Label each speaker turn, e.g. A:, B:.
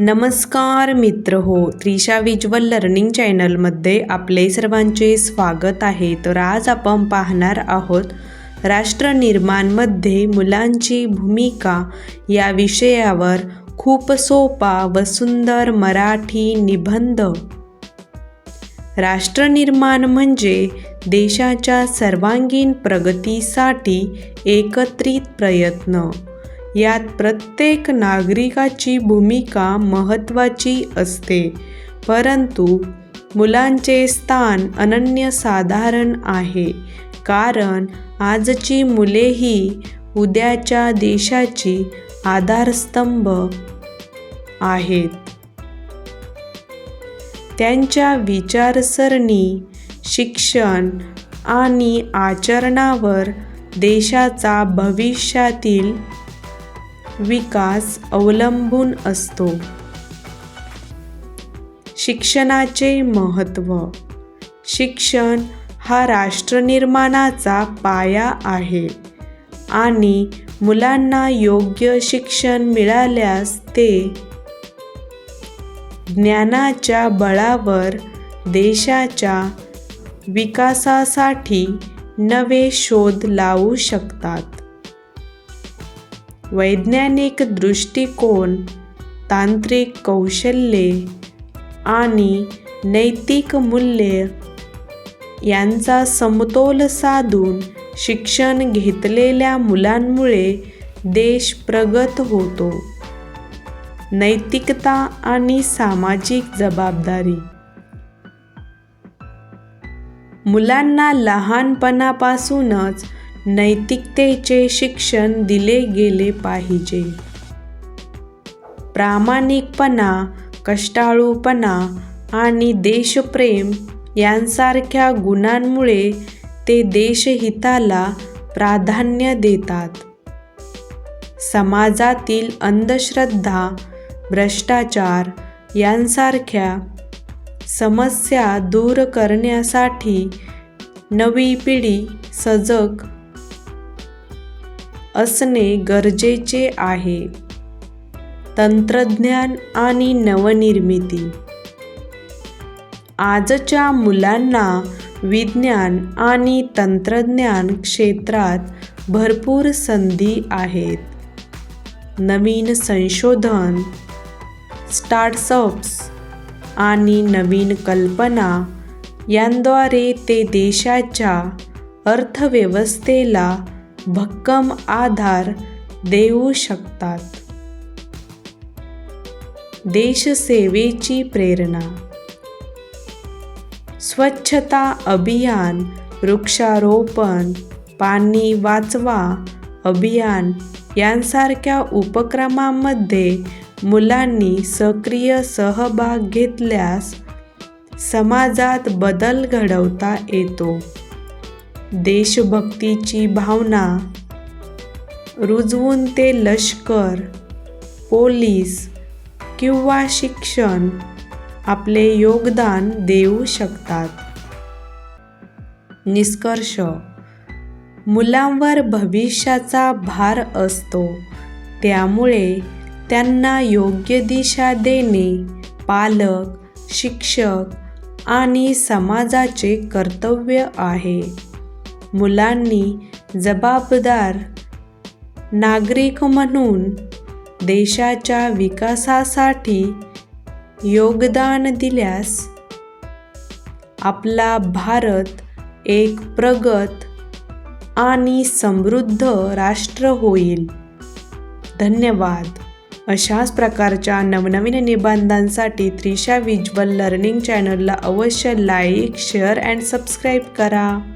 A: नमस्कार मित्र हो त्रिशा विज्युअल लर्निंग चॅनलमध्ये आपले सर्वांचे स्वागत आहे. तर आज आपण पाहणार आहोत राष्ट्रनिर्माणमध्ये मुलांची भूमिका या विषयावर खूप सोपा व सुंदर मराठी निबंध. राष्ट्रनिर्माण म्हणजे देशाच्या सर्वांगीण प्रगतीसाठी एकत्रित प्रयत्न. यात प्रत्येक नागरिकाची भूमिका महत्त्वाची असते. परंतु मुलांचे स्थान अनन्यसाधारण आहे. कारण आजची मुलेही उद्याच्या देशाची आधारस्तंभ आहेत. त्यांच्या विचारसरणी शिक्षण आणि आचरणावर देशाचा भविष्यातील विकास अवलंबून असतो. शिक्षणाचे महत्त्व. शिक्षण हा राष्ट्रनिर्माणाचा पाया आहे आणि मुलांना योग्य शिक्षण मिळाल्यास ते ज्ञानाच्या बळावर देशाच्या विकासासाठी नवे शोध लावू शकतात. वैज्ञानिक दृष्टिकोन तांत्रिक कौशल्ये आणि नैतिक मूल्ये यांचा समतोल साधून शिक्षण घेतलेल्या मुलांमुळे देश प्रगत होतो. नैतिकता आणि सामाजिक जबाबदारी. मुलांना लहानपणापासूनच नैतिकतेचे शिक्षण दिले गेले पाहिजे. प्रामाणिकपणा कष्टाळूपणा आणि देशप्रेम यांसारख्या गुणांमुळे ते देशहिताला प्राधान्य देतात. समाजातील अंधश्रद्धा भ्रष्टाचार यांसारख्या समस्या दूर करण्यासाठी नवी पिढी सजग असणे गरजेचे आहे. तंत्रज्ञान आणि नवनिर्मिती. आजच्या मुलांना विज्ञान आणि तंत्रज्ञान क्षेत्रात भरपूर संधी आहेत. नवीन संशोधन स्टार्ट्सअप्स आणि नवीन कल्पना यांद्वारे ते देशाच्या अर्थव्यवस्थेला भक्कम आधार देऊ शकतात. देशसेवेची प्रेरणा. स्वच्छता अभियान वृक्षारोपण पाणी वाचवा अभियान यांसारख्या उपक्रमांमध्ये मुलांनी सक्रिय सहभाग घेतल्यास समाजात बदल घडवता येतो. देशभक्तीची भावना. रुजवून ते लष्कर पोलीस किंवा शिक्षण आपले योगदान देऊ शकतात. निष्कर्ष. मुलांवर भविष्याचा भार असतो. त्यामुळे त्यांना योग्य दिशा देणे पालक शिक्षक आणि समाजाचे कर्तव्य आहे. मुलांनी जबाबदार नागरिक म्हणून देशाच्या विकासासाठी योगदान दिल्यास आपला भारत एक प्रगत आणि समृद्ध राष्ट्र होईल. धन्यवाद. अशाच प्रकारच्या नवनवीन निबंधांसाठी त्रिशा विज्वल लर्निंग चॅनलला अवश्य लाईक शेअर अँड सबस्क्राईब करा.